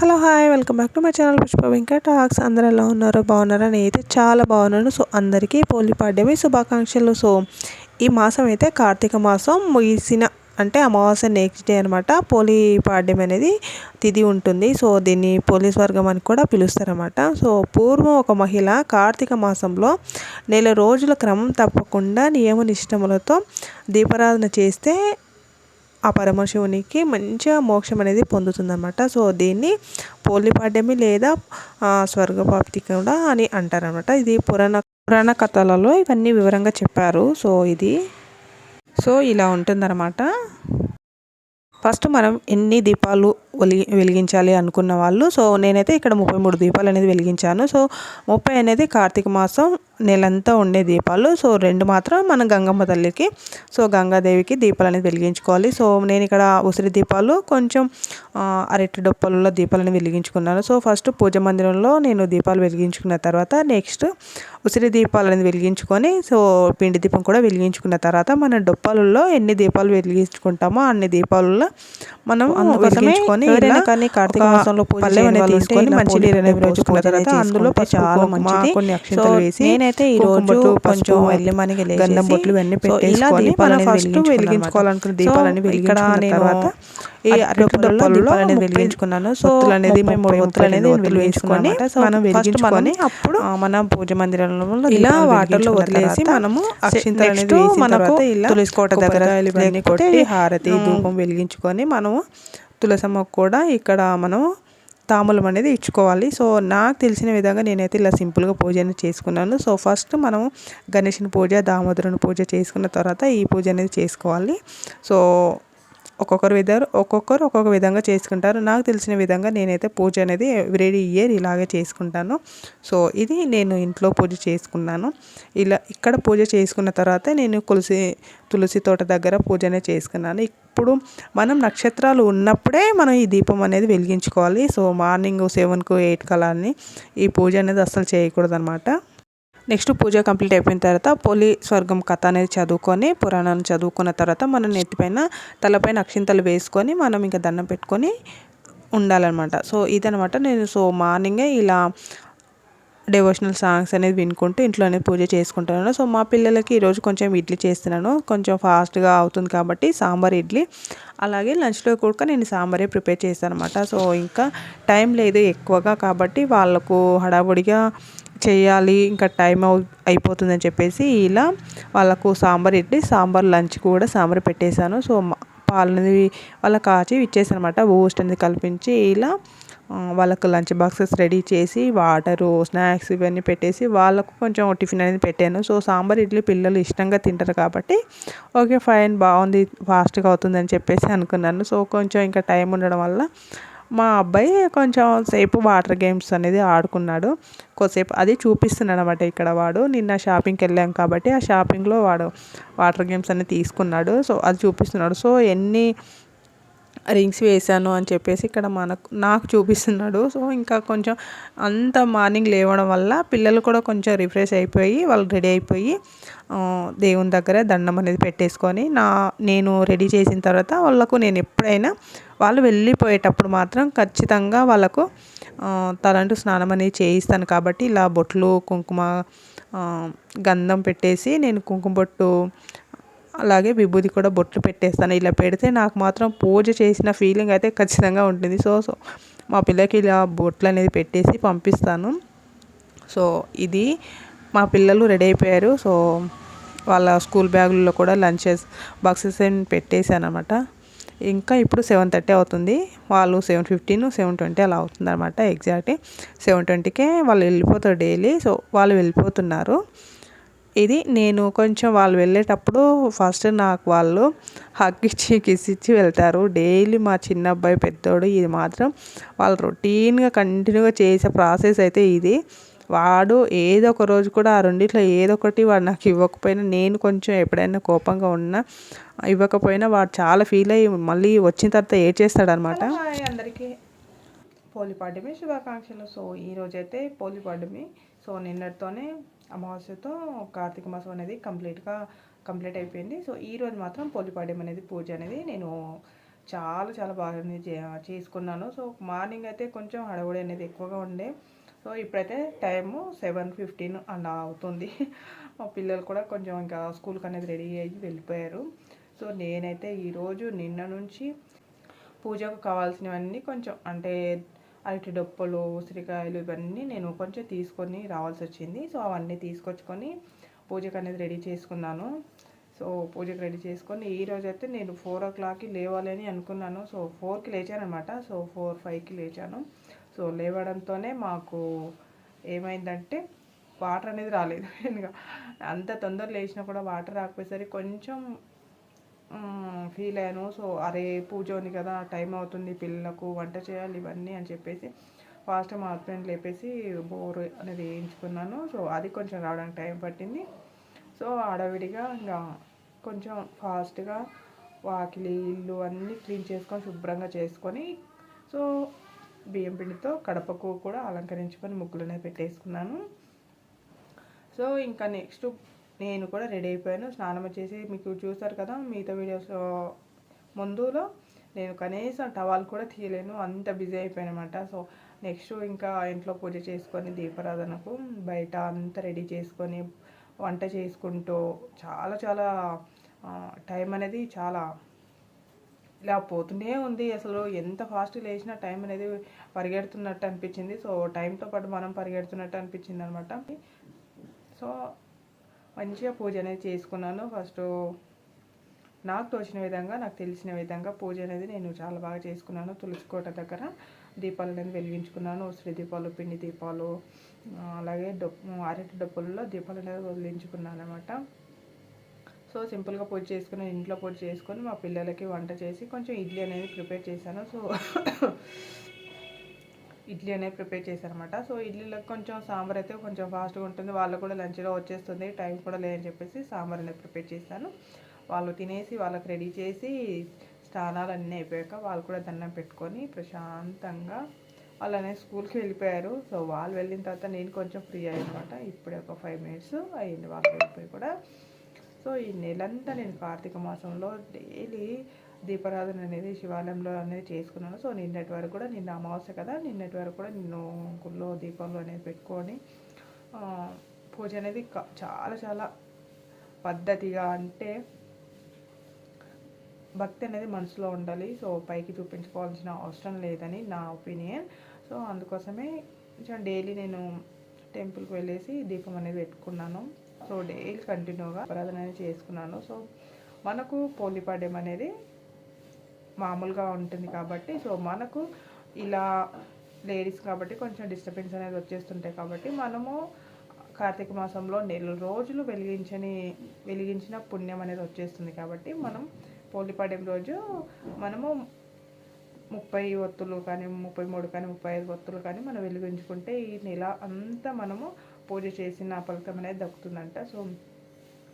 Hello hi welcome back to my channel Pushpa Venkata talks. అందరూ ఎలా ఉన్నారో? బాగున్నారా? నేనైతే చాలా బాగున్నాను. సో అందరికీ పోలి పాడ్యమి శుభాకాంక్షలు. సో ఈ మాసం అయితే కార్తీక మాసం ముగిసిన అంటే అమావాస్య నెక్స్ట్ డే అనమాట పోలి పాడ్యం అనేది తిథి ఉంటుంది. సో దీన్ని పోలీస్ వర్గం అని కూడా పిలుస్తారన్నమాట. సో పూర్వం ఒక మహిళ కార్తీక మాసంలో నెల రోజుల క్రమం తప్పకుండా నియమ నిష్టములతో దీపారాధన చేస్తే ఆ పరమశివునికి మంచిగా మోక్షం అనేది పొందుతుందన్నమాట. సో దీన్ని పోలిపాడ్యమి లేదా స్వర్గప్రాప్తి కూడా అని అంటారనమాట ఇది పురాణ పురాణ కథలలో ఇవన్నీ వివరంగా చెప్పారు. సో ఇది సో ఇలా ఉంటుందన్నమాట. ఫస్ట్ మనం ఎన్ని దీపాలు వెలిగించాలి అనుకున్న వాళ్ళు. సో నేనైతే ఇక్కడ ముప్పై మూడు దీపాలు అనేది వెలిగించాను. సో ముప్పై అనేది కార్తీక మాసం నెలంతా ఉండే దీపాలు. సో రెండు మాత్రం మన గంగమ్మ తల్లికి సో గంగాదేవికి దీపాలు అనేది వెలిగించుకోవాలి. సో నేను ఇక్కడ ఉసిరి దీపాలు కొంచెం అరటి డొప్పలలో దీపాలను వెలిగించుకున్నాను. సో ఫస్ట్ పూజ మందిరంలో నేను దీపాలు వెలిగించుకున్న తర్వాత నెక్స్ట్ ఉసిరి దీపాలు అనేది వెలిగించుకొని సో పిండి దీపం కూడా వెలిగించుకున్న తర్వాత మన డొప్పలలో ఎన్ని దీపాలు వెలిగించుకుంటామో అన్ని దీపాలలో మనం వెలిగించుకొని కానీ కార్తీక మాసంలో తీసుకొని మంచి నీరు అనేది రోజుకున్న తర్వాత అందులో చాలా మంచిది. కొన్ని అక్షంతలు వేసి నేనైతే ఈ రోజు కొంచెం వెళ్ళి మనకి గంధం బొట్లు ఇవన్నీ పెట్టేసుకొని ఫస్ట్ వెలిగించుకోవాలనుకున్న దీపాలని వెలిగించుకున్న తర్వాత ఈ దీపాలు వెలిగించుకున్నాను. సో అనేది మూడు ఒత్తులు అనేది వెలిగించుకొని మనం వెలిగించుకొని అప్పుడు మన పూజ మందిరంలో ఇలా వాటర్లో వదిలేసి మనము అక్షింతలు అనేది మనకు ఇలా తులసికోట దగ్గర కొట్టి హారతి ధూపం వెలిగించుకొని మనము తులసమ్మ కూడా ఇక్కడ మనం తాములం అనేది ఇచ్చుకోవాలి. సో నాకు తెలిసిన విధంగా నేనైతే ఇలా సింపుల్గా పూజను చేసుకున్నాను. సో ఫస్ట్ మనం గణేషుని పూజ దామోదరుని పూజ చేసుకున్న తర్వాత ఈ పూజ అనేది చేసుకోవాలి. సో ఒక్కొక్కరు విధారు ఒక్కొక్కరు ఒక్కొక్క విధంగా చేసుకుంటారు. నాకు తెలిసిన విధంగా నేనైతే పూజ అనేది ఎవ్రీ ఇయర్ ఇలాగే చేసుకుంటాను. సో ఇది నేను ఇంట్లో పూజ చేసుకున్నాను. ఇలా ఇక్కడ పూజ చేసుకున్న తర్వాత నేను తులసి తులసి తోట దగ్గర పూజ అనేది చేసుకున్నాను. ఇప్పుడు మనం నక్షత్రాలు ఉన్నప్పుడే మనం ఈ దీపం అనేది వెలిగించుకోవాలి. సో మార్నింగ్ సెవెన్కు ఎయిట్ కలాన్ని ఈ పూజ అనేది అస్సలు చేయకూడదు అనమాట నెక్స్ట్ పూజ కంప్లీట్ అయిపోయిన తర్వాత పోలి స్వర్గం కథ అనేది చదువుకొని పురాణాన్ని చదువుకున్న తర్వాత మనం నెత్తిపైన తలపైన అక్షింతలు వేసుకొని మనం ఇంకా దండం పెట్టుకొని ఉండాలన్నమాట. సో ఇదనమాట నేను సో మార్నింగే ఇలా డెవోషనల్ సాంగ్స్ అనేది వినుకుంటూ ఇంట్లోనే పూజ చేసుకుంటున్నాను. సో మా పిల్లలకి ఈరోజు కొంచెం ఇడ్లీ చేస్తున్నాను. కొంచెం ఫాస్ట్గా అవుతుంది కాబట్టి సాంబార్ ఇడ్లీ అలాగే లంచ్లో కూడా నేను సాంబారే ప్రిపేర్ చేస్తాను అనమాట సో ఇంకా టైం లేదు ఎక్కువగా కాబట్టి వాళ్ళకు హడావుడిగా చేయాలి ఇంకా టైం అయిపోతుందని చెప్పేసి ఇలా వాళ్ళకు సాంబార్ ఇడ్లీ సాంబార్ లంచ్ కూడా సాంబార్ పెట్టేశాను. సో పాలనేది వాళ్ళకి కాచి ఇచ్చేసాను అనమాట బూస్ట్ అనేది కల్పించి ఇలా వాళ్ళకు లంచ్ బాక్సెస్ రెడీ చేసి వాటరు స్నాక్స్ ఇవన్నీ పెట్టేసి వాళ్ళకు కొంచెం టిఫిన్ అనేది పెట్టాను. సో సాంబార్ ఇడ్లీ పిల్లలు ఇష్టంగా తింటారు కాబట్టి ఓకే ఫైన్ బాగుంది ఫాస్ట్గా అవుతుందని చెప్పేసి అనుకున్నాను. సో కొంచెం ఇంకా టైం ఉండడం వల్ల మా అబ్బాయి కొంచెం సేపు వాటర్ గేమ్స్ అనేది ఆడుకున్నాడు. కొద్దిసేపు అది చూపిస్తున్నాడు అనమాట ఇక్కడ వాడు. నిన్న షాపింగ్కి వెళ్ళాం కాబట్టి ఆ షాపింగ్లో వాడు వాటర్ గేమ్స్ అనేది తీసుకున్నాడు. సో అది చూపిస్తున్నాడు. సో ఎన్ని రింగ్స్ వేసాను అని చెప్పేసి ఇక్కడ మనకు నాకు చూపిస్తున్నాడు. సో ఇంకా కొంచెం అంత మార్నింగ్ లేవడం వల్ల పిల్లలు కూడా కొంచెం రిఫ్రెష్ అయిపోయి వాళ్ళు రెడీ అయిపోయి దేవుని దగ్గర దండం అనేది పెట్టేసుకొని నా నేను రెడీ చేసిన తర్వాత వాళ్ళకు నేను ఎప్పుడైనా వాళ్ళు వెళ్ళిపోయేటప్పుడు మాత్రం ఖచ్చితంగా వాళ్ళకు తలంటు స్నానం అనేది చేయిస్తాను. కాబట్టి ఇలా బొట్లు కుంకుమ గంధం పెట్టేసి నేను కుంకుమ బొట్టు అలాగే విభూది కూడా బొట్లు పెట్టేస్తాను. ఇలా పెడితే నాకు మాత్రం పూజ చేసిన ఫీలింగ్ అయితే ఖచ్చితంగా ఉంటుంది. సో సో మా పిల్లకి ఇలా బొట్లు అనేది పెట్టేసి పంపిస్తాను. సో ఇది మా పిల్లలు రెడీ అయిపోయారు. సో వాళ్ళ స్కూల్ బ్యాగుల్లో కూడా లంచెస్ బాక్సెస్ పెట్టేశాను అనమాట ఇంకా ఇప్పుడు సెవెన్ థర్టీ అవుతుంది. వాళ్ళు సెవెన్ ఫిఫ్టీన్ సెవెన్ ట్వంటీ అలా అవుతుంది అనమాట ఎగ్జాక్ట్ సెవెన్ ట్వంటీకే వాళ్ళు వెళ్ళిపోతారు డైలీ. సో వాళ్ళు వెళ్ళిపోతున్నారు. ఇది నేను కొంచెం వాళ్ళు వెళ్ళేటప్పుడు ఫస్ట్ నాకు వాళ్ళు హక్ ఇచ్చి కిస్ ఇచ్చి వెళ్తారు. డైలీ మా చిన్న అబ్బాయి పెద్దోడు ఇది మాత్రం వాళ్ళు రొటీన్గా కంటిన్యూగా చేసే ప్రాసెస్ అయితే ఇది. వాడు ఏదో ఒక రోజు కూడా ఆ రెండిట్లో ఏదో ఒకటి వాడు నాకు ఇవ్వకపోయినా నేను కొంచెం ఎప్పుడైనా కోపంగా ఉన్నా ఇవ్వకపోయినా వాడు చాలా ఫీల్ అయ్యి మళ్ళీ వచ్చిన తర్వాత ఏ చేస్తాడనమాట అందరికీ. పోలిపాడ్యమి శుభాకాంక్షలు. సో ఈరోజైతే పోలిపాడ్యమి సో నిన్నటితోనే అమావాస్యతో కార్తీక మాసం అనేది కంప్లీట్గా కంప్లీట్ అయిపోయింది. సో ఈరోజు మాత్రం పోలిపాడ్యం అనేది పూజ అనేది నేను చాలా చాలా బాగా చేసుకున్నాను. సో మార్నింగ్ అయితే కొంచెం హడవుడి అనేది ఎక్కువగా ఉండే. సో ఇప్పుడైతే టైము సెవెన్ ఫిఫ్టీన్ అలా అవుతుంది. మా పిల్లలు కూడా కొంచెం ఇంకా స్కూల్కి అనేది రెడీ అయ్యి వెళ్ళిపోయారు. సో నేనైతే ఈరోజు నిన్న నుంచి పూజకు కావాల్సినవన్నీ కొంచెం అంటే అరటి డొప్పలు ఉసిరికాయలు ఇవన్నీ నేను కొంచెం తీసుకొని రావాల్సి వచ్చింది. సో అవన్నీ తీసుకొచ్చుకొని పూజకు అనేది రెడీ చేసుకున్నాను. సో పూజకు రెడీ చేసుకొని ఈ రోజు అయితే నేను ఫోర్ ఓ క్లాక్కి లేవాలని అనుకున్నాను. సో ఫోర్కి లేచాను అనమాట సో ఫోర్ ఫైవ్కి లేచాను. సో లేవడంతోనే మాకు ఏమైందంటే వాటర్ అనేది రాలేదు. ఇంకా అంత తొందరలో లేచినా కూడా వాటర్ రాకపోయేసరికి కొంచెం ఫీల్ అయ్యాను. సో అరే పూజ ఉంది కదా టైం అవుతుంది పిల్లలకు వంట చేయాలి ఇవన్నీ అని చెప్పేసి ఫాస్ట్ మా హస్బెండ్ లేపేసి బోర్ అనేది వేయించుకున్నాను. సో అది కొంచెం రావడానికి టైం పట్టింది. సో ఆడవిడిగా ఇంకా కొంచెం ఫాస్ట్గా వాకిలి ఇల్లు అన్నీ క్లీన్ చేసుకొని శుభ్రంగా చేసుకొని సో బియ్యం పిండితో కడపకు కూడా అలంకరించుకొని ముగ్గులనే పెట్టేసుకున్నాను. సో ఇంకా నెక్స్ట్ నేను కూడా రెడీ అయిపోయాను. స్నానం వచ్చేసి మీకు చూస్తారు కదా మిగతా వీడియోస్ ముందులో నేను కనీసం టవాల్ కూడా తీయలేను. అంత బిజీ అయిపోయాను అనమాట సో నెక్స్ట్ ఇంకా ఇంట్లో పూజ చేసుకొని దీపారాధనకు బయట అంతా రెడీ చేసుకొని వంట చేసుకుంటూ చాలా చాలా టైం అనేది చాలా ఇలా పోతూనే ఉంది. అసలు ఎంత ఫాస్ట్ లేచినా టైం అనేది పరిగెడుతున్నట్టు అనిపించింది. సో టైంతో పాటు మనం పరిగెడుతున్నట్టు అనిపించింది అనమాట సో మంచిగా పూజ అనేది చేసుకున్నాను. ఫస్ట్ నాకు తోచిన విధంగా నాకు తెలిసిన విధంగా పూజ అనేది నేను చాలా బాగా చేసుకున్నాను. తులసికోట దగ్గర దీపాలు అనేది వెలిగించుకున్నాను. ఉసిరి దీపాలు పిండి దీపాలు అలాగే డొప్పు అరటి డొప్పులలో దీపాలు అనేది వదిలించుకున్నాను అనమాట సో సింపుల్గా పూజ చేసుకుని ఇంట్లో పూజ చేసుకొని మా పిల్లలకి వంట చేసి కొంచెం ఇడ్లీ అనేది ప్రిపేర్ చేశాను. సో ఇడ్లీ అనేది ప్రిపేర్ చేశాను అనమాట సో ఇడ్లీలకు కొంచెం సాంబార్ అయితే కొంచెం ఫాస్ట్గా ఉంటుంది. వాళ్ళు కూడా లంచ్లో వచ్చేస్తుంది. టైం కూడా లేదని చెప్పేసి సాంబార్ అనేది ప్రిపేర్ చేశాను. వాళ్ళు తినేసి వాళ్ళకి రెడీ చేసి స్నానాలు అన్నీ అయిపోయాక వాళ్ళు కూడా దండం పెట్టుకొని ప్రశాంతంగా వాళ్ళు అనేది స్కూల్కి వెళ్ళిపోయారు. సో వాళ్ళు వెళ్ళిన తర్వాత నేను కొంచెం ఫ్రీ అయ్యనమాట ఇప్పుడే ఒక ఫైవ్ మినిట్స్ అయ్యింది వాళ్ళు వెళ్ళిపోయి కూడా. సో ఈ నెలంతా నేను కార్తీక మాసంలో డైలీ దీపారాధన అనేది శివాలయంలో అనేది చేసుకున్నాను. సో నిన్నటి వరకు కూడా నిన్న అమావాస్య కదా నిన్నటి వరకు కూడా నిన్ను గుళ్ళో దీపాలు అనేది పెట్టుకొని పూజ అనేది చాలా చాలా పద్ధతిగా అంటే భక్తి అనేది మనసులో ఉండాలి. సో పైకి చూపించుకోవాల్సిన అవసరం లేదని నా ఒపీనియన్. సో అందుకోసమే డైలీ నేను టెంపుల్కి వెళ్ళేసి దీపం అనేది పెట్టుకున్నాను. సో డైలీ కంటిన్యూగా ఆరాధన అనేది చేసుకున్నాను. సో మనకు పోలిపాడ్యం అనేది మామూలుగా ఉంటుంది కాబట్టి సో మనకు ఇలా లేడీస్ కాబట్టి కొంచెం డిస్టర్బెన్స్ అనేది వచ్చేస్తుంటాయి కాబట్టి మనము కార్తీక మాసంలో నెల రోజులు వెలిగించని వెలిగించిన పుణ్యం అనేది వచ్చేస్తుంది కాబట్టి మనం పోలిపాడ్యం రోజు మనము ముప్పై ఒత్తులు కానీ ముప్పై మూడు కానీ ముప్పై ఐదు ఒత్తులు కానీ మనం వెలిగించుకుంటే ఈ నెల అంతా మనము పూజ చేసిన ఫలితం అనేది దక్కుతుందంట. సో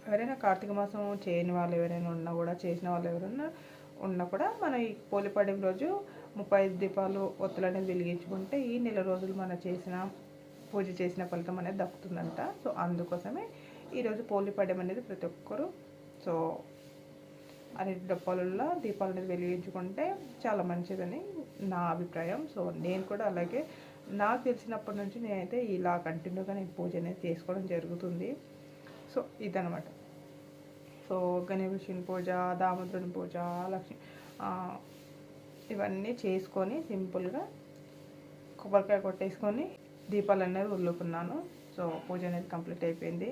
ఎవరైనా కార్తీక మాసం చేయని వాళ్ళు ఎవరైనా ఉన్నా కూడా చేసిన వాళ్ళు ఎవరైనా ఉన్నా కూడా మన ఈ పోలిపాడ్యం రోజు ముప్పై ఐదు దీపాలు ఒత్తులు అనేది వెలిగించుకుంటే ఈ నెల రోజులు మనం చేసిన పూజ చేసిన ఫలితం అనేది దక్కుతుందంట. సో అందుకోసమే ఈరోజు పోలిపాడ్యం అనేది ప్రతి ఒక్కరు సో అరటి డప్పాలలో దీపాలు అనేది వెలిగించుకుంటే చాలా మంచిదని నా అభిప్రాయం. సో నేను కూడా అలాగే నాకు తెలిసినప్పటి నుంచి నేనైతే ఇలా కంటిన్యూగా నేను పూజ అనేది చేసుకోవడం జరుగుతుంది. సో ఇదనమాట సో గణేషుని పూజ దామోదరుని పూజ లక్ష్మి ఇవన్నీ చేసుకొని సింపుల్గా కొబ్బరికాయ కొట్టేసుకొని దీపాలు అనేది వదులుకున్నాను. సో పూజ అనేది కంప్లీట్ అయిపోయింది.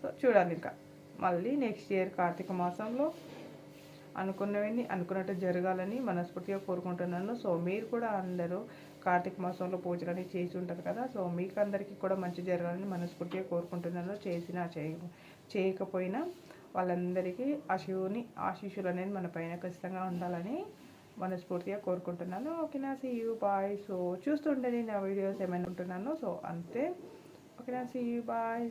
సో చూడాలి ఇంకా. మళ్ళీ నెక్స్ట్ ఇయర్ కార్తీక మాసంలో అనుకున్నవన్నీ అనుకున్నట్టు జరగాలని మనస్ఫూర్తిగా కోరుకుంటున్నాను. సో మీరు కూడా అందరూ కార్తీక మాసంలో పూజలు అనేవి చేసి ఉంటుంది కదా. సో మీకు అందరికీ కూడా మంచి జరగాలని మనస్ఫూర్తిగా కోరుకుంటున్నాను. చేసినా చేయ చేయకపోయినా వాళ్ళందరికీ ఆ శివుని ఆశీస్సులు అనేది మన పైన ఖచ్చితంగా ఉండాలని మనస్ఫూర్తిగా కోరుకుంటున్నాను. ఓకేనా? సీ యూ బాయ్ సో చూస్తుంటే నా వీడియోస్ ఏమైనా ఉంటున్నాను. సో అంతే. ఓకేనా? See you bye